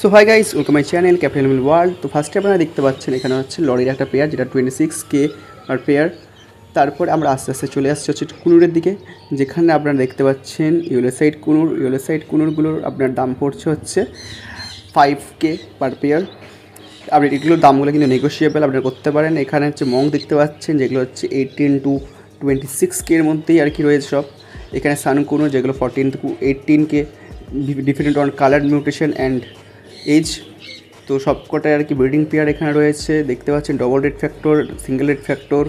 So hi guys welcome my channel capital meal world তো ফার্স্টে আপনারা দেখতে পাচ্ছেন, এখানে হচ্ছে লরির একটা পেয়ার যেটা টোয়েন্টি সিক্স কে আর পেয়ার তারপর আমরা আস্তে আস্তে চলে আসছি হচ্ছে কুনুরের দিকে, যেখানে আপনারা দেখতে পাচ্ছেন yellow side conure yellow side কুনুরগুলোর আপনার দাম পড়ছে হচ্ছে ফাইভ কে পার পেয়ার আপনি এগুলোর দামগুলো কিন্তু নেগোসিয়েবল আপনারা করতে পারেন। এখানে হচ্ছে মং দেখতে পাচ্ছেন, যেগুলো হচ্ছে eighteen to twenty six K এর মধ্যেই আর কি রয়েছে সব। এখানে সানকুনো, যেগুলো fourteen to eighteen K different on colour mutation and age, তো সবকটাই আর কি ব্রিডিং পেয়ার এখানে রয়েছে। দেখতে পাচ্ছেন double red factor single red factor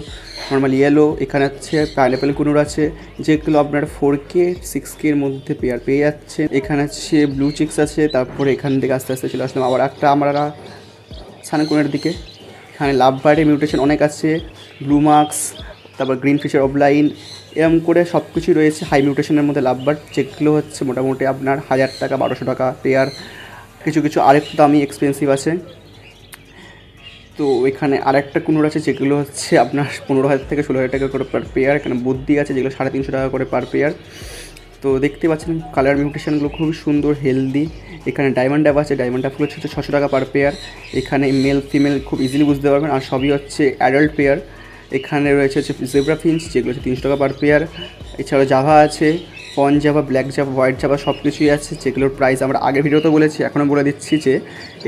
normal yellow এখানে হচ্ছে পাইনাপেল কুনুর আছে। যেগুলো আপনার ফোর কে সিক্স কে এর মধ্যে পেয়ার পেয়ে যাচ্ছে এখানে আছে ব্লু চিক্স আছে, তারপরে এখান থেকে আস্তে আস্তে চলে আসলাম। আবার একটা আমরা সানকুনের দিকে। এখানে লাভ বার্ডের মিউটেশন অনেক আছে। ব্লু মার্কস তারপর গ্রিন ফিশার অফলাইন এরম করে সব কিছুই রয়েছে হাই মিউটেশনের মধ্যে লাভ বার্ড যেগুলো হচ্ছে মোটামুটি আপনার হাজার টাকা, বারোশো টাকা পেয়ার কিছু কিছু আরেকটু দামি এক্সপেন্সিভ আছে। তো এখানে আরেকটা কুনুর আছে যেগুলো হচ্ছে আপনার পনেরো হাজার থেকে ষোলো হাজার টাকা করে পার পেয়ার এখানে বুদ্ধি আছে যেগুলো সাড়ে তিনশো টাকা করে পার পেয়ার তো দেখতে পাচ্ছেন কালার মিউটেশনগুলো খুবই সুন্দর হেলদি এখানে ডায়মন্ড ড্যাপ আছে ডায়মন্ড ড্যাপগুলো হচ্ছে ছশো টাকা পার পেয়ার এখানে মেল ফিমেল খুব ইজিলি বুঝতে পারবেন। আর সবই হচ্ছে অ্যাডাল্ট পেয়ার এখানে রয়েছে হচ্ছে জেব্রা ফিন্স যেগুলো হচ্ছে তিনশো টাকা পার পেয়ার এছাড়া জাভা আছে। Fawn Java black Java white Java সব কিছুই আছে। যেগুলোর প্রাইস আমরা আগের ভিডিওতে বলেছি এখনও বলে দিচ্ছি যে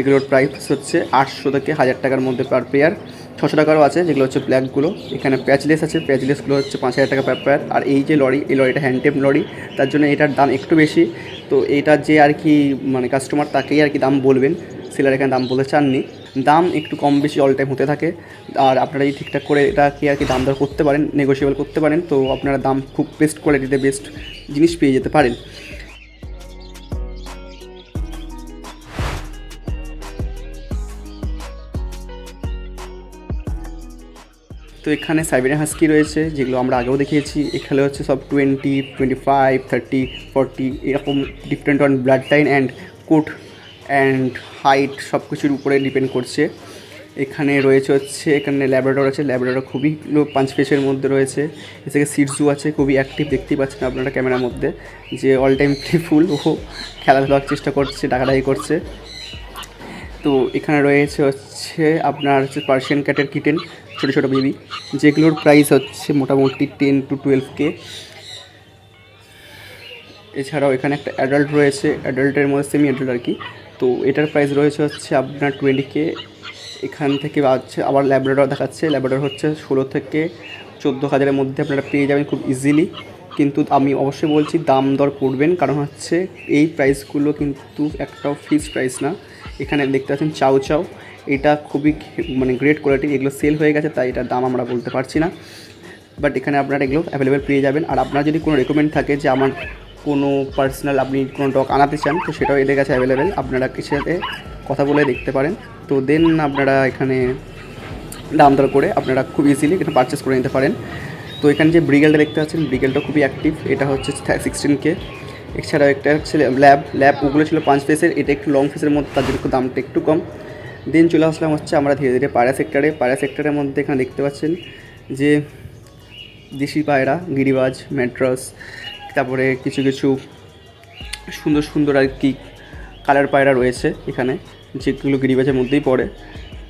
এগুলোর প্রাইস হচ্ছে আটশো থেকে হাজার টাকার মধ্যে পার পেয়ার ছশো টাকারও আছে, যেগুলো হচ্ছে ব্ল্যাকগুলো এখানে প্যাচলেস আছে প্যাচলেসগুলো হচ্ছে পাঁচ হাজার টাকা পার পেয়ার আর এই যে লরি, এই লরিটা হ্যান্ডটেপ লরি, তার জন্য এটার দাম একটু বেশি। তো এটা যে আর কি মানে কাস্টমার তাকেই আর কি দাম বলবেন। সেলার এখানে দাম বলতে চাননি। দাম একটু কম বেশি অল টাইম হতে থাকে। আর আপনারা এই ঠিকঠাক করে এটা কি আর কি দাম দর করতে পারেন নেগোসিয়েবল করতে পারেন, তো আপনারা দাম খুব বেস্ট কোয়ালিটিতে বেস্ট জিনিস পেয়ে যেতে পারেন। তো এখানে সাইবেরিয়ান হাস্কি রয়েছে, যেগুলো আমরা আগেও দেখিয়েছি। এখানে হচ্ছে সব twenty twenty five thirty forty এরকম different on blood line and coat and height সব কিছুর উপরে ডিপেন্ড করছে। এখানে রয়েছে হচ্ছে, এখানে ল্যাবরেটর আছে ল্যাবরেটর খুবই লো পাঁচ ফেসের মধ্যে রয়েছে। এসে সিটজু আছে, খুবই অ্যাক্টিভ দেখতেই পাচ্ছেন আপনারা ক্যামেরার মধ্যে। যে অল টাইম ফুল ও খেলাধুলার চেষ্টা করছে, ডাকাডাকি করছে। তো এখানে রয়েছে হচ্ছে আপনার হচ্ছে পার্সিয়ান ক্যাটের কিটেন ছোটো ছোটো বেবি যেগুলোর প্রাইস হচ্ছে মোটামুটি টেন টু টুয়েলভ কে এছাড়াও এখানে একটা অ্যাডাল্ট রয়েছে অ্যাডাল্টের মধ্যে সেমি অ্যাডাল্ট আর কি। তো এটার প্রাইস রয়েছে হচ্ছে আপনার টোয়েন্টি কে এখান থেকে হচ্ছে আবার ল্যাবরেটর দেখাচ্ছে ল্যাবরেটর হচ্ছে ষোলো থেকে চোদ্দ হাজারের মধ্যে আপনারা পেয়ে যাবেন খুব ইজিলি কিন্তু আমি অবশ্যই বলছি দাম দর করবেন, কারণ হচ্ছে এই প্রাইসগুলো কিন্তু একটাও ফিক্স প্রাইস না। এখানে দেখতে পাচ্ছেন চাউ চাউ, এটা খুবই মানে গ্রেট কোয়ালিটি এগুলো সেল হয়ে গেছে, তাই এটার দাম আমরা বলতে পারছি না। বাট এখানে আপনারা এগুলো অ্যাভেলেবেল পেয়ে যাবেন। আর আপনার যদি কোনো রেকমেন্ড থাকে যে আমার কোনো পার্সোনাল আপনি কোনো ডক আনাতে চান, তো সেটাও এদের কাছে অ্যাভেলেবেল আপনারা কিছু সাথে কথা বলে দেখতে পারেন। তো দেন আপনারা এখানে দাম দর করে আপনারা খুব ইজিলি এটা পারচেস করে নিতে পারেন। তো এখানে যে ব্রিগেলটা দেখতে পাচ্ছেন ব্রিগেলটা খুবই অ্যাক্টিভ এটা হচ্ছে সিক্সটিন কে এছাড়াও একটা হচ্ছে ল্যাব ল্যাব ওগুলো ছিল পাঁচ ফেসের এটা একটু লং ফেসের মধ্যে তাদের একটু দামটা একটু কম। দেন চলে আসলাম হচ্ছে আমরা ধীরে ধীরে পায়রা সেক্টরে পায়রা সেক্টরের মধ্যে এখানে দেখতে পাচ্ছেন যে দেশি পায়রা, গিরিবাজ ম্যাট্রাস তারপরে কিছু কিছু সুন্দর সুন্দর আর কি কালার পায়রা রয়েছে এখানে, যেগুলো গিরিবাজের মধ্যেই পড়ে।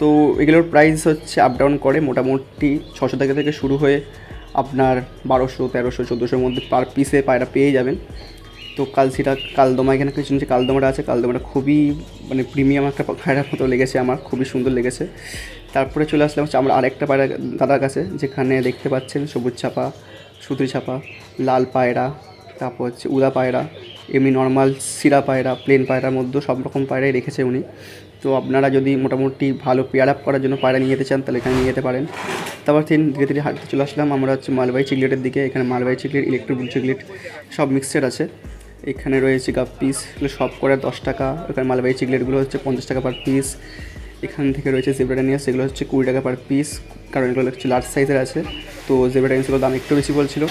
তো এগুলোর প্রাইস হচ্ছে আপ ডাউন করে মোটামুটি ছশো টাকা থেকে শুরু হয়ে আপনার বারোশো, তেরোশো, চোদ্দোশোর মধ্যে পার পিসে পায়রা পেয়ে যাবেন। তো কালসিটা, কালদমা এখানে কিছু যে কালদমাটা আছে, কালদমাটা খুবই মানে প্রিমিয়াম একটা পায়রার মতো লেগেছে আমার, খুবই সুন্দর লেগেছে। তারপরে চলে আসলাম হচ্ছে আমরা আরেকটা পায়রা দাদার কাছে, যেখানে দেখতে পাচ্ছেন সবুজ ছাপা, সুতরি ছাপা, লাল পায়রা তারপর হচ্ছে উদা পায়রা, এমনি নর্মাল সিরা পায়রা প্লেন পায়রার মধ্যে সব রকম পায়রাই রেখেছে উনি। তো আপনারা যদি মোটামুটি ভালো পেয়ার আপ করার জন্য পায়রা নিয়ে যেতে চান, তাহলে এখানে নিয়ে যেতে পারেন। তারপর তিন ধীরে ধীরে হাঁটতে চলে আসলাম, আমরা হচ্ছে মালবাহী চিকলেটের দিকে, এখানে মালবাহী চিকলেট ইলেকট্রিক চিকলেট সব মিক্সচার আছে। এখানে রয়েছে কাপ পিস এগুলো সব করে দশ টাকা, এখানে মালবাহী চিকলেটগুলো হচ্ছে পঞ্চাশ টাকা পার পিস এখান থেকে রয়েছে জেব্রাডানিয়াস এগুলো হচ্ছে কুড়ি টাকা পার পিস কারণ এগুলো হচ্ছে লার্জ সাইজের আছে। তো জেব্রাডানিয়াসগুলোর দাম একটু বেশি বলছিল।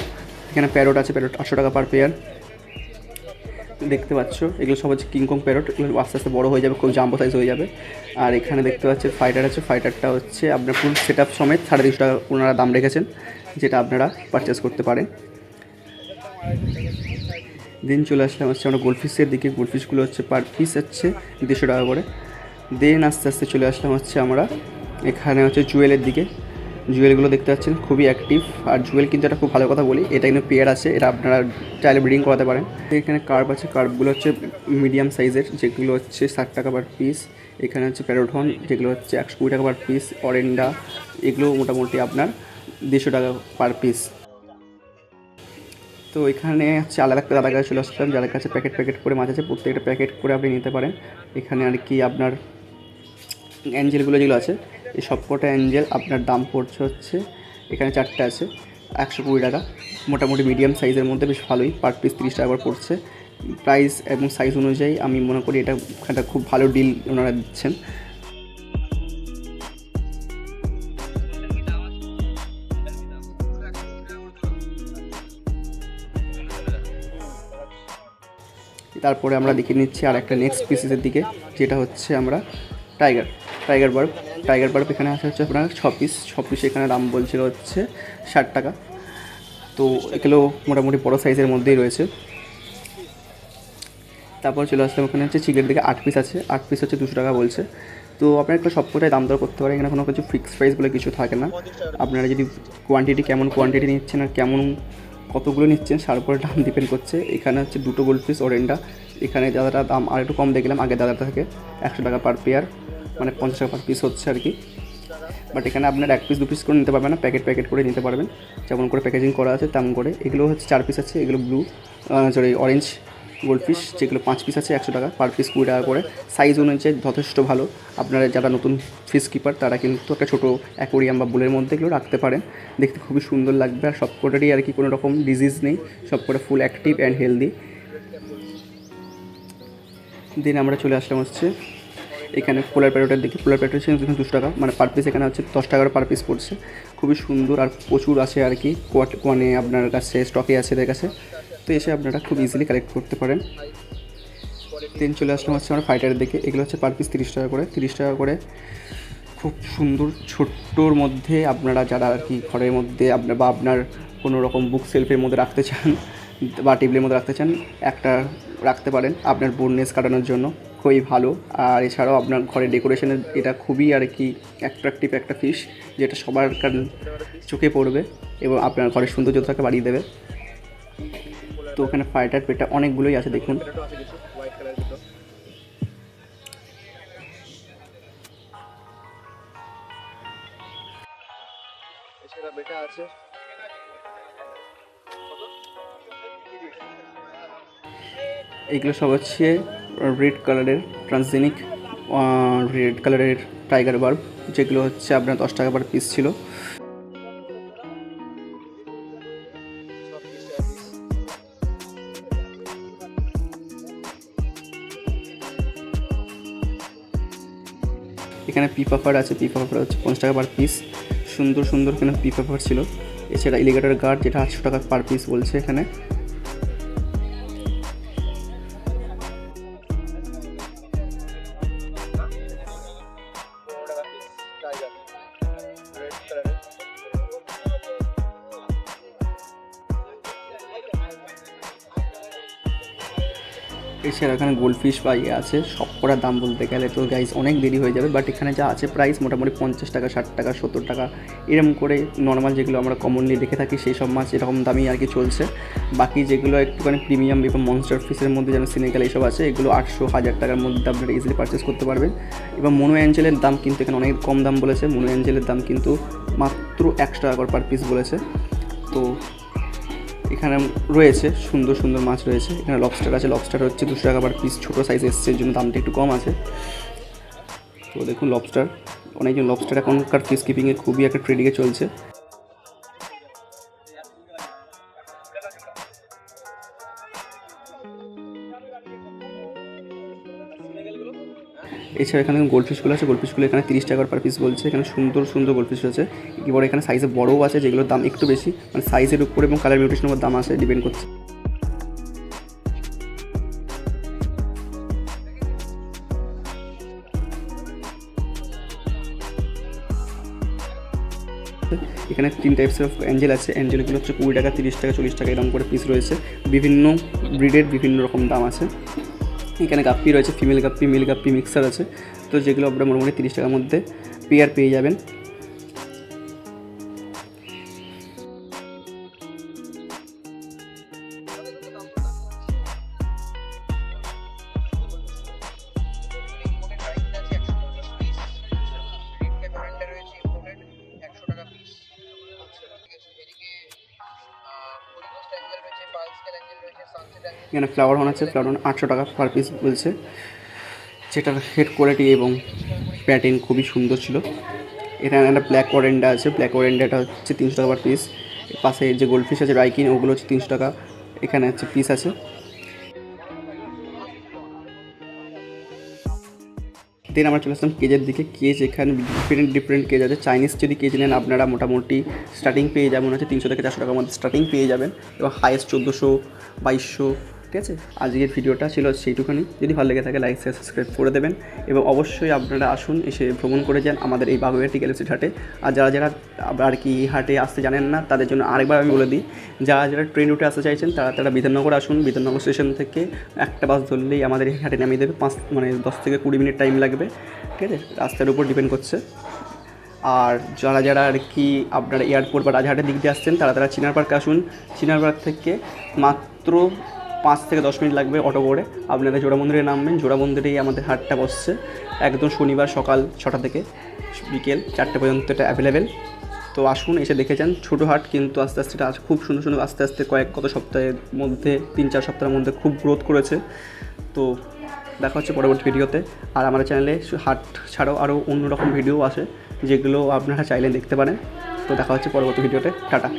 এখানে প্যারোট আছে, প্যারোট আটশো টাকা পার পেয়ার দেখতে পাচ্ছ, এগুলো সব হচ্ছে কিংকং প্যারট, এগুলো আস্তে আস্তে বড়ো হয়ে যাবে, খুব জাম্বো সাইজ হয়ে যাবে। আর এখানে দেখতে পাচ্ছেন ফাইটার আছে ফাইটারটা হচ্ছে আপনার ফুল সেট আপ সমেত সাড়ে তিনশো টাকা ওনারা দাম রেখেছেন, যেটা আপনারা পারচেস করতে পারেন। দেন চলে আসলাম হচ্ছে আমরা গোলফিশের দিকে। গোলফিশগুলো হচ্ছে পার পিস হচ্ছে দেড়শো টাকা করে। দেন আস্তে আস্তে চলে আসলাম হচ্ছে আমরা এখানে হচ্ছে জুয়েলের দিকে। জুয়েলগুলো দেখতে পাচ্ছেন, খুবই অ্যাক্টিভ আর জুয়েল কিন্তু একটা খুব ভালো কথা বলি, এটা কিন্তু পেয়ার আছে, এটা আপনারা চাইলে ব্রিডিং করাতে পারেন। এখানে কার্ভ আছে কার্ভগুলো হচ্ছে মিডিয়াম সাইজের যেগুলো হচ্ছে ষাট টাকা পার পিস এখানে হচ্ছে প্যারোটন যেগুলো হচ্ছে একশো কুড়ি টাকা পার পিস অরেন্ডা এগুলো মোটামুটি আপনার দেড়শো টাকা পার পিস তো এখানে হচ্ছে আলাদা একটা দাদার কাছে চলে আসলাম, যাদের কাছে প্যাকেট প্যাকেট করে মাছ আছে, প্রত্যেকটা প্যাকেট করে আপনি নিতে পারেন। এখানে আর কি আপনার অ্যাঞ্জেলগুলো যেগুলো আছে এই সবকটা অ্যাঞ্জেল আপনার দাম পড়ছে হচ্ছে, এখানে চারটে আছে, একশো কুড়ি টাকা। মোটামুটি মিডিয়াম সাইজের মধ্যে বেশ ভালোই পার পিস তিরিশ টাকা করে পড়ছে। প্রাইস এবং সাইজ অনুযায়ী আমি মনে করি এটা একটা খুব ভালো ডিল ওনারা দিচ্ছেন। তারপরে আমরা দেখে নিচ্ছি আর একটা নেক্সট পিসেসের দিকে, যেটা হচ্ছে আমরা tiger tiger barb tiger barb এখানে আছে হচ্ছে আপনার ছ পিস ছ পিস এখানে দাম বলছিল হচ্ছে ষাট টাকা। তো এগুলো মোটামুটি বড়ো সাইজের মধ্যেই রয়েছে। তারপর চলে আসলাম ওখানে হচ্ছে চিকের দিকে আট পিস আছে। আট পিস হচ্ছে দুশো টাকা বলছে। তো আপনারা একটা সবকটাই দাম দর করতে পারেন। এখানে কোনো কিছু ফিক্সড প্রাইস বলে কিছু থাকে না। আপনারা যদি কোয়ান্টিটি কেমন কোয়ান্টিটি নিচ্ছেন আর কেমন কতগুলো নিচ্ছেন তার উপরে দাম ডিপেন্ড করছে। এখানে হচ্ছে দুটো গোল্ড পিস ওরেন্ডা এখানে দাদাটা দাম, আর একটু কম দেখলাম, আগে দাদাটা থাকে একশো টাকা পার পেয়ার মানে পঞ্চাশ টাকা পিস হচ্ছে আর কি। বাট এখানে আপনার এক পিস দু পিস করে নিতে পারবেন না প্যাকেট প্যাকেট করে নিতে পারবেন। যেমন করে প্যাকেজিং করা আছে, তেমন করে। এগুলো হচ্ছে চার পিস আছে, এগুলো ব্লু সরি অরেঞ্জ গোল্ডফিশ যেগুলো পাঁচ পিস আছে, একশো টাকা পার পিস কুড়ি টাকা করে। সাইজ অনুযায়ী যথেষ্ট ভালো। আপনারা যারা নতুন ফিশ কিপার তারা কিন্তু একটা ছোটো অ্যাকোরিয়াম বা বুলের মধ্যে এগুলো রাখতে পারেন। দেখতে খুবই সুন্দর লাগবে আর সবকটারই আর কি কোনো রকম ডিজিজ নেই। সবকটা full active and healthy then আমরা চলে আসলাম হচ্ছে এখানে পোলার প্যারোটের দিকে পোলার প্যারোট হচ্ছে দুশো টাকা মানে পার পিস এখানে হচ্ছে দশ টাকার পার পিস পড়ছে। খুবই সুন্দর আর প্রচুর আছে আর কি মানে আপনার কাছে স্টকে আছে এদের কাছে। তো এসে আপনারা খুব ইজিলি কালেক্ট করতে পারেন। দেন চলে আসলাম হচ্ছে আমার ফাইটারের দিকে, এগুলো হচ্ছে পার পিস তিরিশ টাকা করে। তিরিশ টাকা করে খুব সুন্দর ছোট্টর মধ্যে আপনারা যারা আর কি ঘরের মধ্যে আপনার বা আপনার কোনো রকম বুক সেলফের মধ্যে রাখতে চান বা টেবিলের মধ্যে রাখতে চান, একটা রাখতে পারেন আপনার বোননেস কাটানোর জন্য। খুবই ভালো। আর এছাড়াও আপনার ঘরের ডেকোরেশনের এটা খুবই আর কি অ্যাট্রাকটিভ একটা ফিশ যেটা সবার কার- চোখে পড়বে এবং আপনার ঘরের সৌন্দর্যতাকে বাড়িয়ে দেবে। তো ওখানে ফাইটার পেটা অনেকগুলোই আছে দেখুন। এছাড়া বেটা আছে। এইগুলো সব হচ্ছে রেড কালারের ট্রান্সজেনিক রেড কালারের টাইগার বার্ব যেগুলো হচ্ছে আপনার দশ টাকা পার পিস ছিল। এখানে পিপাফার আছে পিপাফার হচ্ছে পঞ্চাশ টাকা পার পিস সুন্দর সুন্দর এখানে পিপাফার ছিল। এছাড়া ইলিগেটার গার্ড যেটা আটশো টাকা পার পিস বলছে এখানে। এছাড়া এখানে গোল্ডফিশ বা ইয়ে আছে, সব কটার দাম বলতে গেলে তো গাইজ অনেক দেরি হয়ে যাবে বাট এখানে যা আছে প্রাইস মোটামুটি পঞ্চাশ টাকা, ষাট টাকা, সত্তর টাকা এরকম করে নর্মাল যেগুলো আমরা কমনলি দেখে থাকি সেই সব মাছ এরকম দামই আর কি চলছে। বাকি যেগুলো একটুখানি প্রিমিয়াম এবং মনস্টার ফিশের মধ্যে যেন সিনেকাল এইসব আছে, এগুলো আটশো, হাজার টাকার মধ্যে আপনারা ইজিলি পারচেস করতে পারবেন। এবং মনো অ্যাঞ্জেলের দাম কিন্তু এখানে অনেক কম দাম বলেছে মনো অ্যাঞ্জেলের দাম কিন্তু মাত্র একশো টাকা করে পার পিস বলেছে। তো এখানে রয়েছে, সুন্দর সুন্দর মাছ রয়েছে। এখানে লবস্টার আছে লবস্টার হচ্ছে দুশো টাকা পার পিস ছোটো সাইজ এসছে, এর জন্য দামটা একটু কম আছে। তো দেখুন লবস্টার অনেকজন লবস্টার এখনকার ফিস কিপিংয়ে খুবই একটা ট্রেডিংয়ে চলছে। এছাড়া এখানে গোল্ডফিশগুলো আছে গোল্ডফিশগুলো এখানে তিরিশ টাকার পার পিস বলছে। এখানে সুন্দর সুন্দর গোল্ডফিশ আছে। এবার এখানে সাইজে বড়ও আছে, যেগুলোর দাম একটু বেশি। মানে সাইজের উপর এবং কালার মিউটেশনের উপর দাম আছে ডিপেন্ড করছে। এখানে তিন টাইপসের অফ অ্যাঞ্জেল আছে। অ্যাঞ্জেলগুলো হচ্ছে কুড়ি টাকা, তিরিশ টাকা, চল্লিশ টাকা এরকম করে পিস রয়েছে। বিভিন্ন ব্রিডের বিভিন্ন রকম দাম আছে। এখানে গাপ্পি রয়েছে, female guppy, male guppy, mixer আছে। তো যেগুলো আপনারা মোটামুটি তিরিশ টাকার মধ্যে পেয়ার পেয়ে যাবেন। এখানে ফ্লাওয়ার হন আছে ফ্লাওয়ার হন আটশো টাকা পার পিস বলছে। যেটার হেড কোয়ালিটি এবং প্যাটার্ন খুবই সুন্দর ছিল। এখানে একটা ব্ল্যাক ওরেন্ডা আছে ব্ল্যাক ওরেন্ডাটা হচ্ছে তিনশো টাকা পার পিস পাশে যে গোল্ডফিশ আছে রাইকিন ওগুলো হচ্ছে তিনশো টাকা। এখানে হচ্ছে পিস আছে। দেন আমরা চলে আসলাম কেজের দিকে। কেজ এখানে ডিফারেন্ট ডিফারেন্ট কেজ আছে। চাইনিজ যদি কেজ নেন, আপনারা মোটামুটি স্টার্টিং পেয়ে যাবেন। হচ্ছে তিনশো থেকে চারশো টাকার মধ্যে স্টার্টিং পেয়ে যাবেন। এবং হাইয়েস্ট চোদ্দোশো, বাইশশো ঠিক আছে? আজকের ভিডিওটা ছিল সেইটুখানি। যদি ভালো লেগে থাকে লাইক শেয়ার সাবস্ক্রাইব করে দেবেন। এবং অবশ্যই আপনারা আসুন, এসে ভ্রমণ করে যান আমাদের এই বাগুয়াটি গ্যালাক্সি হাটে আর যারা যারা আর কি হাটে আসতে জানেন না, তাদের জন্য আরেকবার আমি বলে দিই, যারা যারা ট্রেন রুটে আসতে চাইছেন, তারা তারা বিধাননগর আসুন। বিধাননগর স্টেশন থেকে একটা বাস ধরলেই আমাদের এই হাটে নামিয়ে দেবে। পাঁচ মানে দশ থেকে কুড়ি মিনিট টাইম লাগবে। ঠিক আছে? রাস্তার উপর ডিপেন্ড করছে। আর যারা যারা আর কি আপনারা এয়ারপোর্ট বা রাজহাটের দিক দিয়ে আসছেন, তারা তারা চিনার পার্কে আসুন। চিনার পার্ক থেকে মাত্র পাঁচ থেকে দশ মিনিট লাগবে অটো করে। আপনারা জোড়া মন্দিরে নামবেন। জোড়া মন্দিরেই আমাদের হাটটা বসছে। একদম শনিবার সকাল ছটা থেকে বিকেল চারটে পর্যন্ত এটা অ্যাভেলেবেল তো আসুন, এসে দেখে যান। ছোটো হাট কিন্তু আস্তে আস্তে এটা খুব সুন্দর সুন্দর আস্তে আস্তে কয়েক কত সপ্তাহের মধ্যে, তিন চার সপ্তাহের মধ্যে খুব গ্রোথ করেছে। তো দেখা হচ্ছে পরবর্তী ভিডিওতে। আর আমার চ্যানেলে হাট ছাড়াও আরও অন্য রকম ভিডিও আছে, যেগুলো আপনারা চাইলে দেখতে পারেন। তো দেখা হচ্ছে পরবর্তী ভিডিওতে। টাটা।